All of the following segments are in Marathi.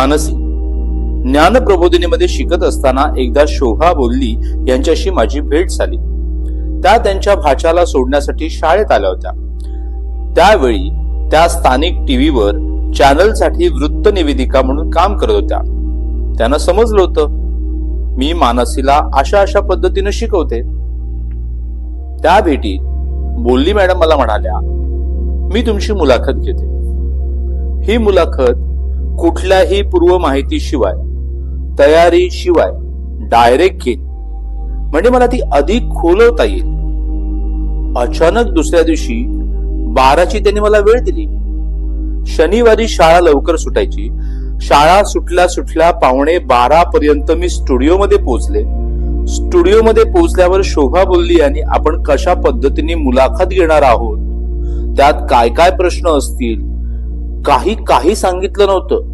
मानसी. ज्ञानप्रबोधिनीमध्ये शिकत असताना एकदा शोभा बोलली यांच्याशी माझी भेट झाली. त्या त्यांच्या भाच्याला सोडण्यासाठी शाळेत आल्या होत्या. त्यावेळी त्या स्थानिक टीव्हीवर चॅनलसाठी वृत्त निवेदिका म्हणून काम करत होत्या. त्यांना समजलं होतं मी मानसीला अशा अशा पद्धतीने शिकवते. त्या भेटीत बोलली मॅडम मला म्हणाल्या मी तुमची मुलाखत घेते. ही मुलाखत कुठल्याही पूर्व माहितीशिवाय तयारीशिवाय डायरेक्ट घेईन. म्हणजे मला ती अधिक खोलवता येईल. अचानक दुसऱ्या दिवशी बाराची त्यांनी मला वेळ दिली. शनिवारी शाळा लवकर सुटायची. शाळा सुटल्या सुटल्या पावणे बारा पर्यंत मी स्टुडिओमध्ये पोहोचले. स्टुडिओमध्ये पोहोचल्यावर शोभा बोलली आणि आपण कशा पद्धतीने मुलाखत घेणार आहोत? त्यात काय काय प्रश्न असतील? काही काही सांगितलं नव्हतं.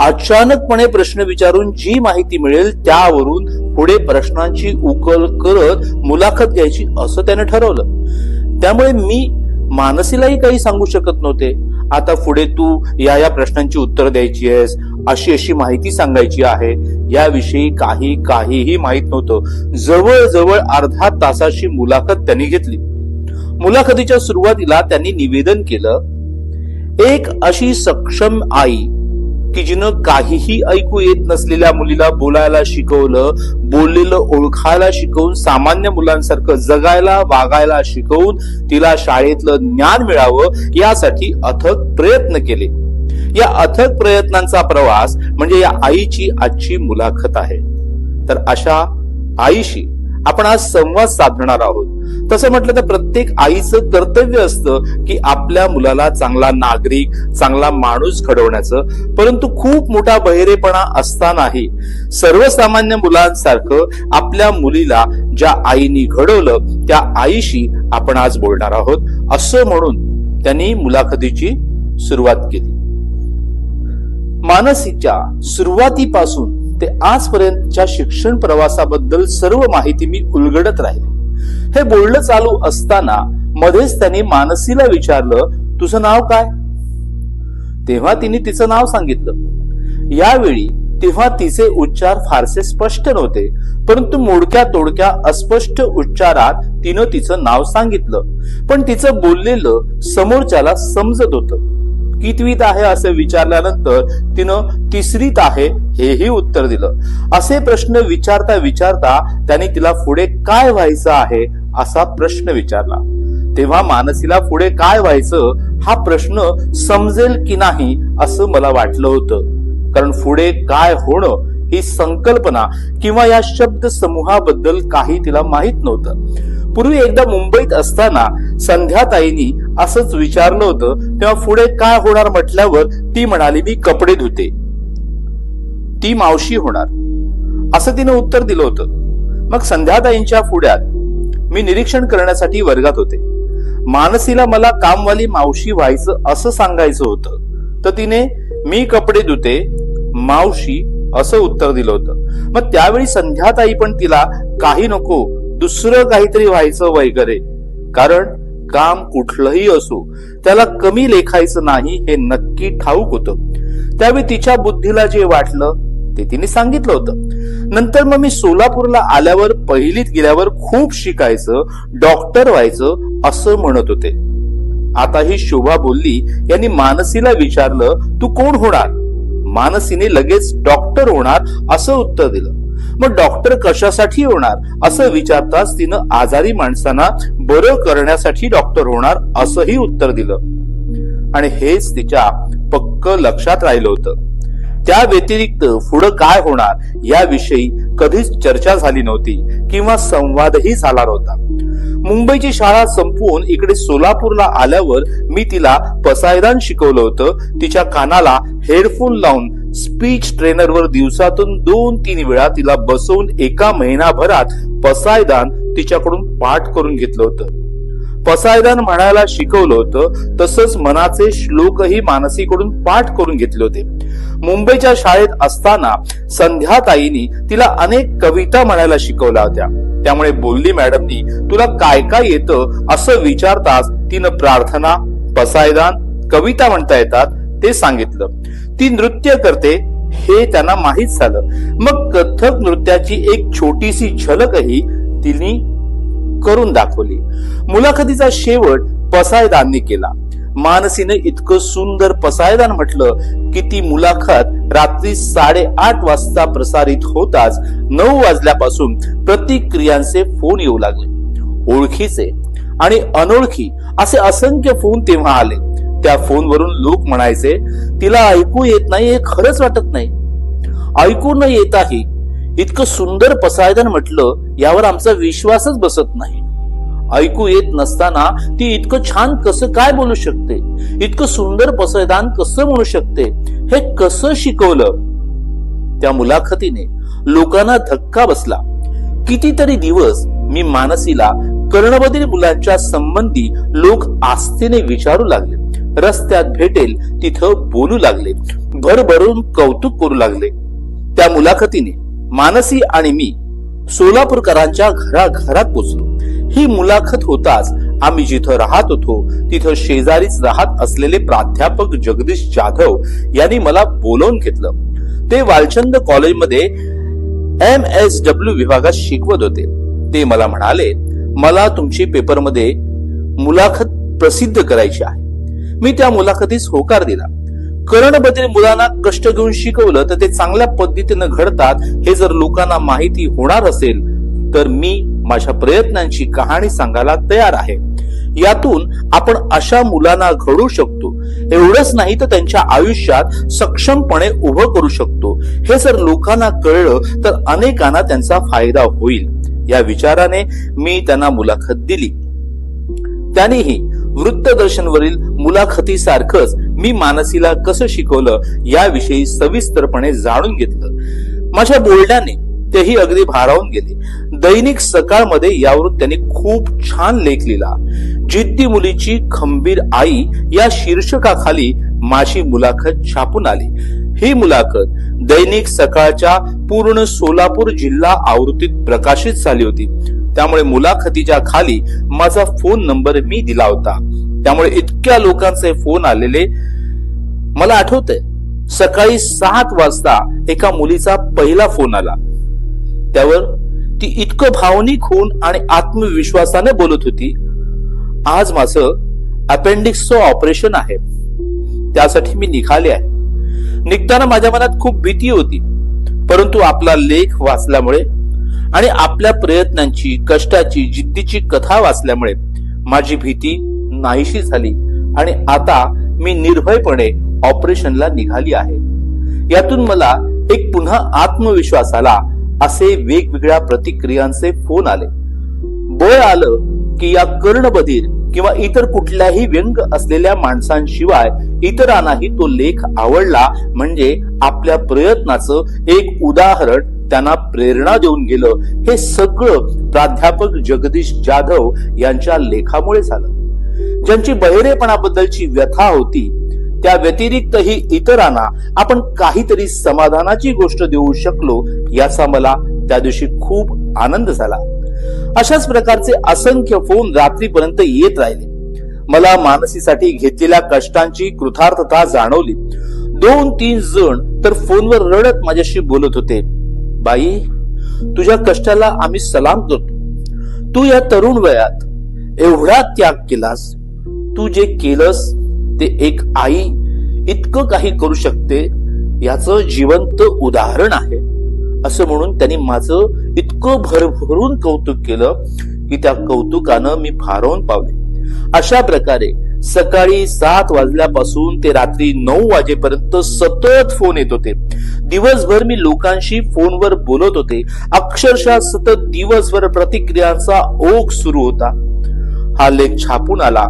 अचानकपणे प्रश्न विचारून जी माहिती मिळेल त्यावरून पुढे प्रश्नांची उकल करत मुलाखत घ्यायची असं त्याने ठरवलं. त्यामुळे मी मानसीलाही काही सांगू शकत नव्हते. आता पुढे तू या या प्रश्नांची उत्तर द्यायची आहेस अशी अशी माहिती सांगायची आहे. याविषयी काही काहीही माहीत नव्हतं. जवळजवळ अर्धा तासाची मुलाखत त्यांनी घेतली. मुलाखतीच्या सुरुवातीला त्यांनी निवेदन केलं एक अशी सक्षम आई की जिनं काहीही ऐकू येत नसलेल्या मुलीला बोलायला शिकवलं बोललेलं ओळखायला शिकवून सामान्य मुलांसारखं जगायला वागायला शिकवून तिला शाळेतलं ज्ञान मिळावं यासाठी अथक प्रयत्न केले. या अथक प्रयत्नांचा प्रवास म्हणजे या आईची आजची मुलाखत आहे. तर अशा आईशी आपण आज संवाद साधणार आहोत. तसं म्हटलं तर प्रत्येक आईचं कर्तव्य असतं की आपल्या मुलाला चांगला नागरिक चांगला माणूस घडवण्याचं. परंतु खूप मोठा बहिरेपणा असतानाही सर्वसामान्य मुलांसारखं आपल्या मुलीला ज्या आईनी घडवलं त्या आईशी आपण आज बोलणार आहोत. असं म्हणून त्यांनी मुलाखतीची सुरुवात केली. मानसीच्या सुरुवातीपासून ते आजपर्यंतच्या शिक्षण प्रवासाबद्दल सर्व माहिती मी उलगडत राहिले हे बोलणं चालू असताना मध्येच त्यांनी मानसीला विचारलं तुझं नाव काय? तेव्हा तिने तिचं नाव सांगितलं. यावेळी तेव्हा तिचे उच्चार फारसे स्पष्ट नव्हते परंतु मोडक्या तोडक्या अस्पष्ट उच्चारात तिनं तिचं नाव सांगितलं. पण तिचं बोललेलं समोरच्याला समजत होतं. कितवीत आहे असे विचारल्यानंतर तिनं तिसरीत आहे हेही उत्तर दिलं. असे प्रश्न विचारता विचारता त्यांनी तिला पुढे काय व्हायचं आहे असा प्रश्न विचारला. तेव्हा मानसीला पुढे काय व्हायचं हा प्रश्न समजेल की नाही असं मला वाटलं होतं. कारण पुढे काय होणं ही संकल्पना किंवा या शब्द समूहाबद्दल काही तिला माहीत नव्हतं. पूर्वी एकदा मुंबईत असताना संध्याताईनी असंच विचारलं होतं तेव्हा पुढे काय होणार म्हटल्यावर ती म्हणाली मी कपडे धुते. ती मावशी होणार. असं तिने उत्तर दिलं होतं. मग संध्याताईंच्या पुढ्यात मी निरीक्षण करण्यासाठी वर्गात होते. मानसीला मला कामवाली मावशी व्हायचं असं सांगायचं होतं. तर तिने मी कपडे धुते मावशी असं उत्तर दिलं होतं. मग त्यावेळी संध्याताई पण तिला काही नको दुसरं काहीतरी व्हायचं वगैरे. कारण काम कुठलंही असो त्याला कमी लेखायचं नाही हे नक्की ठाऊक होतं. त्यावेळी तिच्या बुद्धीला जे वाटलं ते तिने सांगितलं होतं. नंतर मग मी सोलापूरला आल्यावर पहिलीत गेल्यावर खूप शिकायचं डॉक्टर व्हायचं असं म्हणत होते. आता ही शोभा बोलली यांनी मानसीला विचारलं तू कोण होणार? मानसीने लगेच डॉक्टर होणार असं उत्तर दिलं. मग डॉक्टर कशासाठी होणार? असं विचारताच तिनं आजारी माणसांना बरं करण्यासाठी डॉक्टर होणार असंही उत्तर दिलं. आणि हेच तिच्या पक्क लक्षात राहिलं होतं. त्या व्यतिरिक्त पुढं काय होणार याविषयी कधीच चर्चा झाली नव्हती किंवा संवादही झाला नव्हता. मुंबईची शाळा संपवून इकडे सोलापूरला आल्यावर मी तिला पसायदान शिकवलं होतं. तिच्या कानाला हेडफोन लावून स्पीच ट्रेनरवर दिवसातून दोन तीन वेळा तिला बसवून एका महिनाभरात पसायदान तिच्याकडून पाठ करून घेतलं होतं. पसायदान म्हणायला शिकवलं होतं तसंच मनाचे श्लोकही मानसीकडून पाठ करून घेतले होते. मुंबईच्या शाळेत असताना संध्याताईनी तिला अनेक कविता म्हणायला शिकवल्या होत्या. त्यामुळे बोलली मॅडमनी तुला काय काय येतं असं विचारताच तिनं प्रार्थना पसायदान कविता म्हणता येतात ते सांगितलं. ती नृत्य करते हे त्यांना माहीत झालं. मग कथक नृत्याची एक छोटीशी झलकही तिने करून दाखवली. मुलाखतीचा शेवट पसायदानने केला. मानसीने इतकं सुंदर पसायदान म्हटलं की ती मुलाखत रात्री साडेआठ वाजता प्रसारित होताच नऊ वाजल्यापासून प्रतिक्रियांचे फोन येऊ लागले. ओळखीचे आणि अनोळखी असे असंख्य फोन तेव्हा आले. त्या फोनवरून लोक म्हणायचे तिला ऐकू येत नाही हे खरंच वाटत नाही. ऐकू न येताही इतकं सुंदर पसायदान म्हटलं यावर आमचा विश्वासच बसत नाही. ऐकू येत नसताना ती इतकं छान कसं काय बोलू शकते? इतकं सुंदर पसायदान कसं म्हणू शकते? हे कसं शिकवलं? त्या मुलाखतीने लोकांना धक्का बसला. कितीतरी दिवस मी मानसीला कर्णबधीर मुलांच्या संबंधी लोक आस्थेने विचारू लागले. रस्त्यात भेटेल तिथं बोलू लागले. भरभरून कौतुक करू लागले. त्या मुलाखतीने मानसी आणि मी सोलापूरकरांच्या घराघरात पोचलो. ही मुलाखत होताच आम्ही जिथं राहत होतो तिथं शेजारीच राहत असलेले प्राध्यापक जगदीश जाधव यांनी मला बोलवून घेतलं. ते वालचंद कॉलेजमध्ये एम एस डब्ल्यू विभागात शिकवत होते. ते मला म्हणाले मला तुमची पेपरमध्ये मुलाखत प्रसिद्ध करायची आहे. मी त्या मुलाखतीस होकार दिला. करणबद्दल मुलांना कष्ट घेऊन शिकवलं तर ते चांगल्या पद्धतीनं घडतात हे जर लोकांना माहिती होणार असेल तर मी माझ्या प्रयत्नांची कहाणी सांगायला तयार आहे. यातून आपण अशा मुलांना घडू शकतो. एवढंच नाही तर त्यांच्या आयुष्यात सक्षमपणे उभं करू शकतो. हे जर लोकांना कळलं तर अनेकांना त्यांचा फायदा होईल. या विचाराने मी त्यांना मुलाखत दिली. त्यानेही वृत्तदर्शनवरील मुलाखतीसारखंच मी मानसीला कसं शिकवलं याविषयी सविस्तरपणे जाणून घेतलं. माझ्या बोलण्याने तेही अगदी भारावून गेले. दैनिक सकाळमध्ये यावरून त्यांनी खूप छान लेख लिहिला. जिद्दी मुलीची खंबीर आई या शीर्षकाखाली माझी मुलाखत छापून आली. ही मुलाखत दैनिक सकाळच्या पूर्ण सोलापूर जिल्हा आवृत्तीत प्रकाशित झाली होती. त्यामुळे मुलाखतीच्या खाली माझा फोन नंबर मी दिला होता. त्यामुळे इतक्या लोकांचे फोन आलेले. मला आठवतंय सकाळी सात वाजता एका मुलीचा पहिला फोन आला. त्यावर ती इतकं भावनिक होऊन आणि आत्मविश्वासाने बोलत होती. आज माझं अपेंडिक्सचं ऑपरेशन आहे. त्यासाठी मी निघाले आहे. निघताना माझ्या मनात खूप भीती होती. परंतु आपला लेख वाचल्यामुळे आणि आपल्या प्रयत्नांची कष्टाची जिद्दीची कथा वाचल्यामुळे माझी भीती नाहीशी झाली आणि आता मी निर्भयपणे ऑपरेशनला निघाली आहे. यातून मला एक पुन्हा आत्मविश्वास आला असे वेगवेगळ्या प्रतिक्रियांचे फोन आले. बळ आलं की या कर्णबधीर किंवा इतर कुठल्याही व्यंग असलेल्या माणसांशिवाय इतरांनाही तो लेख आवडला म्हणजे आपल्या प्रयत्नाचं एक उदाहरण त्यांना प्रेरणा देऊन गेलं. हे सगळं प्राध्यापक जगदीश जाधव यांच्या लेखामुळे झालं. ज्यांची बहिरेपणाबद्दलची व्यथा होती त्या व्यतिरिक्तही इतरांना आपण काहीतरी समाधानाची गोष्ट देऊ शकलो याचा मला त्या दिवशी खूप आनंद झाला. अशाच प्रकारचे असंख्य फोन रात्रीपर्यंत येत राहिले. मला मानसीसाठी घेतलेल्या कष्टांची कृतार्थता जाणवली. दोन तीन जण तर फोनवर रडत माझ्याशी बोलत होते. बाई तुझ्या कष्टाला आम्ही सलाम करतो. तू या तरुण वयात एवढा त्याग केलास तू जे केलंस ते एक आई इतकं काही करू शकते याचं जिवंत उदाहरण आहे. असं म्हणून त्यांनी माझं इतकं भरभरून कौतुक केलं की त्या कौतुकानं मी फारवून पावले. अशा प्रकारे सकाळी सात वाजल्यापासून ते रात्री नऊ वाजेपर्यंत सतत फोन येत होते. दिवसभर मी लोकांशी फोनवर बोलत होते. अक्षरशः सतत दिवसभर प्रतिक्रियांचा ओघ सुरू होता. हा लेख छापून आला.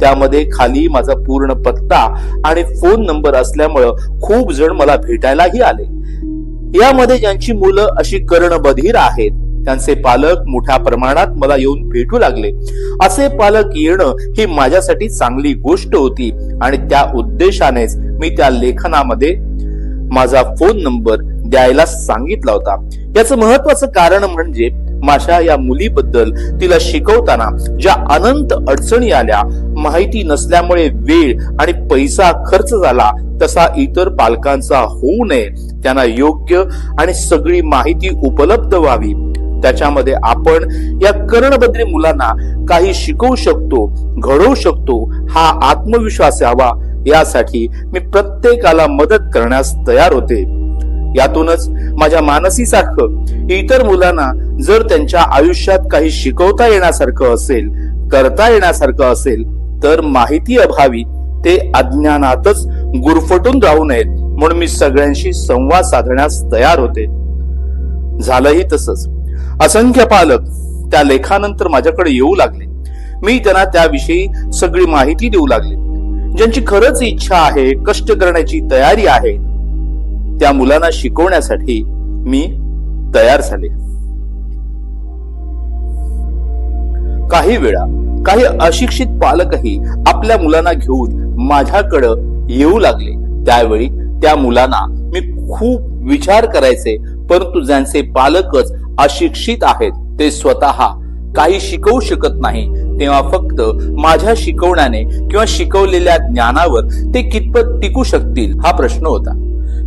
त्यामध्ये खाली माझा पूर्ण पत्ता आणि फोन नंबर असल्यामुळं खूप जण मला भेटायलाही आले. यामध्ये ज्यांची मुलं अशी कर्णबधीर आहेत त्यांचे पालक मोठ्या प्रमाणात मला येऊन भेटू लागले. असे पालक येणं ही माझ्यासाठी चांगली गोष्ट होती आणि त्या उद्देशानेच मी त्या लेखनामध्ये माझा फोन नंबर द्यायला सांगितला होता. याचं महत्वाचं कारण म्हणजे माझ्या या मुलीबद्दल तिला शिकवताना ज्या अनंत अडचणी आल्या माहिती नसल्यामुळे वेळ आणि पैसा खर्च झाला तसा इतर पालकांचा होऊ नये. त्यांना योग्य आणि सगळी माहिती उपलब्ध व्हावी. त्याच्यामध्ये आपण या कर्णबद्री मुलांना काही शिकवू शकतो घडवू शकतो हा आत्मविश्वास यावा. यासाठी मी प्रत्येकाला मदत करण्यास तयार होते. यातूनच माझ्या मानसीसारखं इतर मुलांना जर त्यांच्या आयुष्यात काही शिकवता येण्यासारखं असेल करता येण्यासारखं असेल तर माहिती अभावी ते अज्ञानातच गुरफटून राहू नयेत म्हणून मी सगळ्यांशी संवाद साधण्यास तयार होते. झालंही तसंच. असंख्य पालक त्या लेखानंतर माझ्याकडे येऊ लागले. मी त्यांना त्याविषयी सगळी माहिती देऊ लागले. ज्यांची खरंच इच्छा आहे कष्ट करण्याची तयारी आहे त्या मुलांना शिकवण्यासाठी मी तयार झाले. काही वेळा काही अशिक्षित पालकही आपल्या मुलांना घेऊन माझ्याकडं येऊ लागले. त्यावेळी त्या मुलांना मी खूप विचार करायचे परंतु ज्यांचे पालकच अशिक्षित आहेत. ते स्वतः काही शिकवू शकत नाही. तेव्हा फक्त माझ्या शिकवण्याने किंवा शिकवलेल्या ज्ञानावर ते कितपत टिकू शकतील हा प्रश्न होता.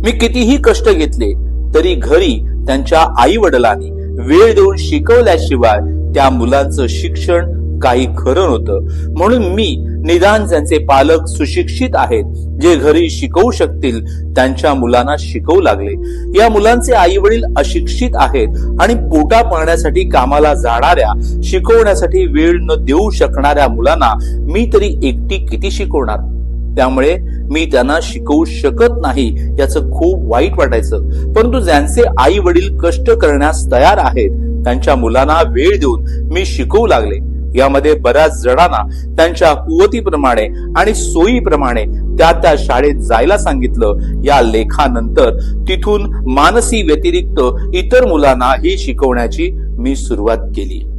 मी कितीही कष्ट घेतले तरी घरी त्यांच्या आई वडिलांनी वेळ देऊन शिकवल्याशिवाय त्या मुलांचं शिक्षण काही खरं नव्हतं. म्हणून मी निदान ज्यांचे पालक सुशिक्षित आहेत जे घरी शिकवू शकतील त्यांच्या मुलांना शिकवू लागले. या मुलांचे आई वडील अशिक्षित आहेत आणि पोटा पाळण्यासाठी कामाला जाणाऱ्या शिकवण्यासाठी वेळ न देऊ शकणाऱ्या मुलांना मी तरी एकटी किती शिकवणार? त्यामुळे मी त्यांना शिकवू शकत नाही याचं खूप वाईट वाटायचं. परंतु ज्यांचे आई वडील कष्ट करण्यास तयार आहेत त्यांच्या मुलांना वेळ देऊन मी शिकवू लागले. यामध्ये बऱ्याच जणांना त्यांच्या कुवतीप्रमाणे आणि सोयीप्रमाणे त्या त्या शाळेत जायला सांगितलं. या लेखानंतर तिथून मानसी व्यतिरिक्त इतर मुलांना ही शिकवण्याची मी सुरुवात केली.